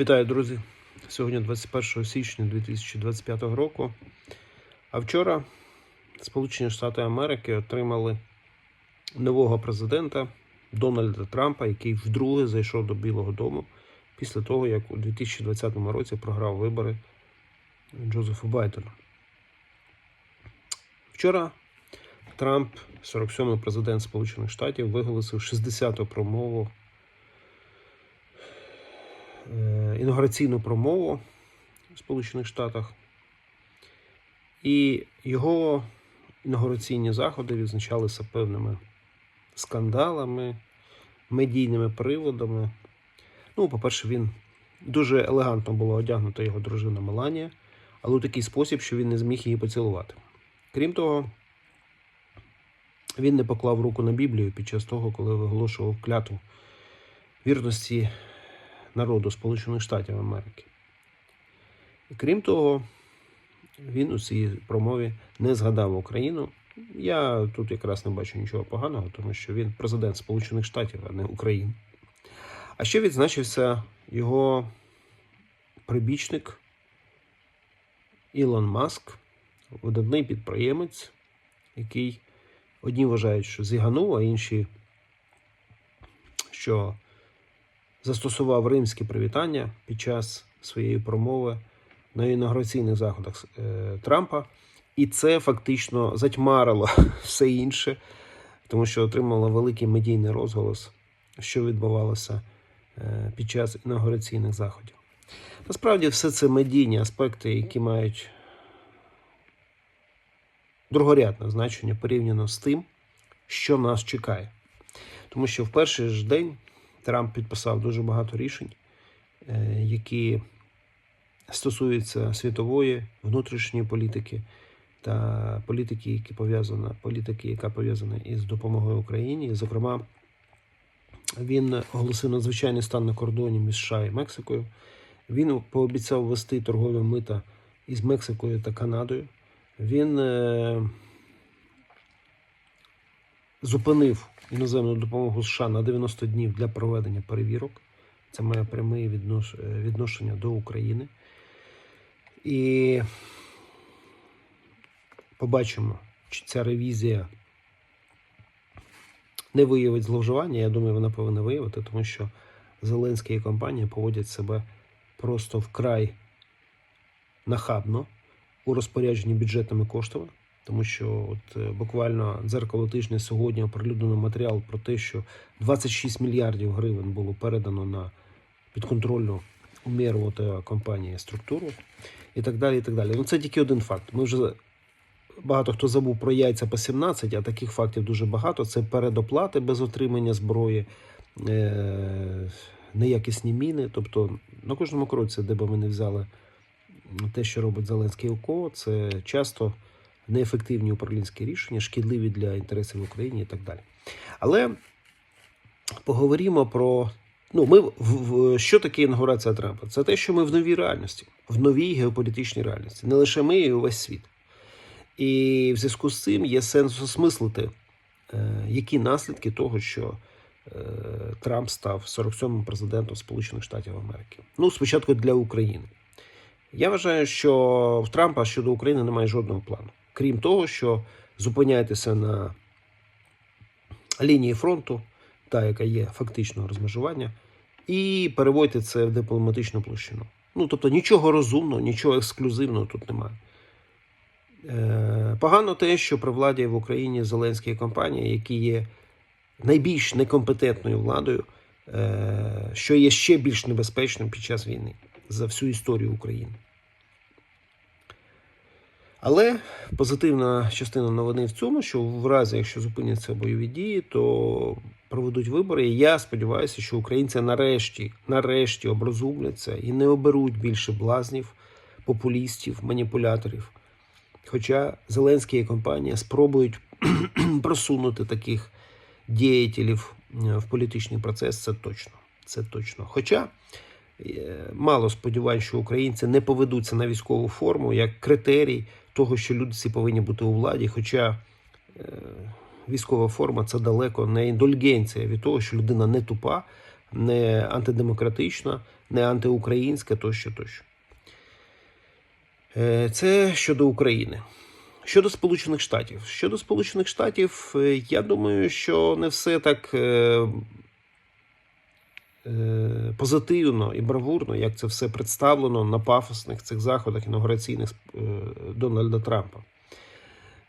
Вітаю, друзі! Сьогодні 21 січня 2025 року. А вчора Сполучені Штати Америки отримали нового президента Дональда Трампа, який вдруге зайшов до Білого Дому після того, як у 2020 році програв вибори Джозефу Байдену. Вчора Трамп, 47-й президент Сполучених Штатів, виголосив 60-ту промову інаугураційну промову в Сполучених Штатах. І його інаугураційні заходи відзначалися певними скандалами, медійними приводами. Ну, по-перше, він дуже елегантно була одягнута його дружина Меланія, але у такий спосіб, що він не зміг її поцілувати. Крім того, він не поклав руку на Біблію під час того, коли виголошував клятву вірності народу Сполучених Штатів Америки. Крім того, він у цій промові не згадав Україну. Я тут якраз не бачу нічого поганого, тому що він президент Сполучених Штатів, а не України. А ще відзначився його прибічник Ілон Маск, видатний підприємець, який одні вважають, що зіганув, а інші, що застосував римські привітання під час своєї промови на інаугураційних заходах е, Трампа. І це фактично затьмарило все інше, тому що отримало великий медійний розголос, що відбувалося е, під час інаугураційних заходів. Насправді, все це медійні аспекти, які мають другорядне значення порівняно з тим, що нас чекає. Тому що в перший ж день Трамп підписав дуже багато рішень, е, які стосуються світової внутрішньої політики та політики, які пов'язана, політики, яка пов'язана із допомогою Україні. Зокрема, він оголосив надзвичайний стан на кордоні між США і Мексикою. Він пообіцяв ввести торгові мита із Мексикою та Канадою. Він е, зупинив іноземну допомогу США на 90 днів для проведення перевірок. Це має пряме е, відношення до України. І побачимо, чи ця ревізія не виявить зловживання. Я думаю, вона повинна виявити, тому що Зеленський і компанія поводять себе просто вкрай нахабно у розпорядженні бюджетними коштами. Тому що от е, буквально дзеркало тижня сьогодні оприлюднено матеріал про те, що 26 мільярдів гривень було передано на підконтрольну уміру компанії структуру і так далі. і так далі. Ну це тільки один факт. Ми вже багато хто забув про яйця по 17, а таких фактів дуже багато. Це передоплати без отримання зброї, е- неякісні міни. Тобто на кожному кроці, де би ми не взяли те, що робить Зеленський ОКО, це часто неефективні управлінські рішення, шкідливі для інтересів України і так далі. Але поговоримо про. Ну, ми в, в що таке інаугурація Трампа? Це те, що ми в новій реальності, в новій геополітичній реальності. Не лише ми, і увесь світ. І в зв'язку з цим є сенс осмислити, е, які наслідки того, що е, Трамп став 47-м президентом Сполучених Штатів Америки. Ну, спочатку для України. Я вважаю, що в Трампа щодо України немає жодного плану. Крім того, що зупиняйтеся на лінії фронту, та яка є фактичного розмежування, і переводьте це в дипломатичну площину. Ну тобто нічого розумного, нічого ексклюзивного тут немає. Е, Погано те, що при владі в Україні Зеленські компанії, які є найбільш некомпетентною владою, е, що є ще більш небезпечним під час війни за всю історію України. Але позитивна частина новини в цьому, що в разі, якщо зупиняться бойові дії, то проведуть вибори. І я сподіваюся, що українці нарешті, нарешті оброзумляться і не оберуть більше блазнів, популістів, маніпуляторів. Хоча Зеленський і компанія спробують просунути таких діятелів в політичний процес, це точно. Це точно. Хоча е, мало сподівань, що українці не поведуться на військову форму як критерій того, що люди ці повинні бути у владі. Хоча е, військова форма це далеко не індульгенція від того, що людина не тупа, не антидемократична, не антиукраїнська тощо тощо. Е, Це щодо України. Щодо Сполучених Штатів. Щодо Сполучених Штатів, е, я думаю, що не все так е, позитивно і бравурно, як це все представлено на пафосних цих заходах інаугураційних е, Дональда Трампа.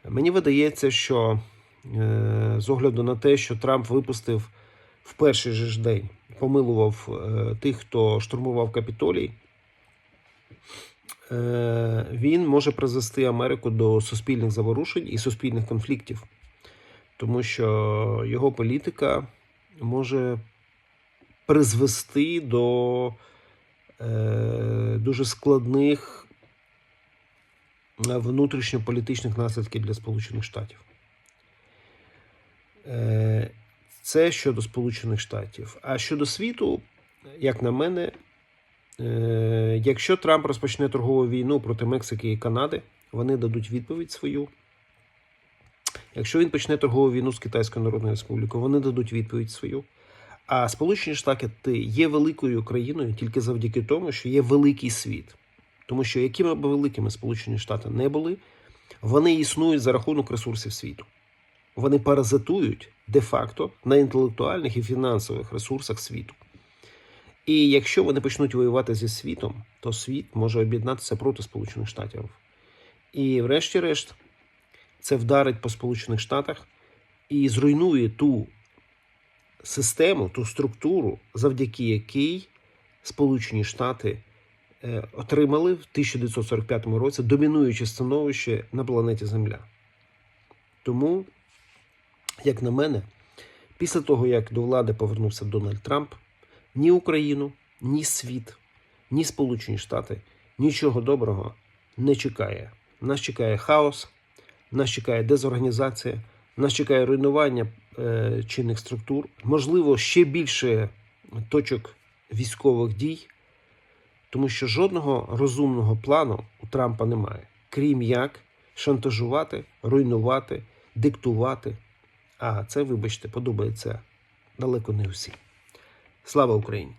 Мені видається, що е, з огляду на те, що Трамп випустив в перший же ж день, помилував е, тих, хто штурмував Капітолій, е, він може призвести Америку до суспільних заворушень і суспільних конфліктів, тому що його політика може призвести до е, дуже складних внутрішньополітичних наслідків для Сполучених Штатів. Е, Це щодо Сполучених Штатів. А щодо світу, як на мене, е, якщо Трамп розпочне торгову війну проти Мексики і Канади, вони дадуть відповідь свою. Якщо він почне торгову війну з Китайською Народною Республікою, вони дадуть відповідь свою. А Сполучені Штати є великою країною тільки завдяки тому, що є великий світ. Тому що якими б великими Сполучені Штати не були, вони існують за рахунок ресурсів світу. Вони паразитують де-факто на інтелектуальних і фінансових ресурсах світу. І якщо вони почнуть воювати зі світом, то світ може об'єднатися проти Сполучених Штатів. І, врешті-решт, це вдарить по Сполучених Штатах і зруйнує ту систему, ту структуру, завдяки якій Сполучені Штати е, отримали в 1945 році домінуюче становище на планеті Земля. Тому, як на мене, після того, як до влади повернувся Дональд Трамп, ні Україну, ні світ, ні Сполучені Штати нічого доброго не чекає. Нас чекає хаос, нас чекає дезорганізація, нас чекає руйнування е, чинних структур, можливо, ще більше точок військових дій, тому що жодного розумного плану у Трампа немає, крім як шантажувати, руйнувати, диктувати. А це, вибачте, подобається далеко не усім. Слава Україні!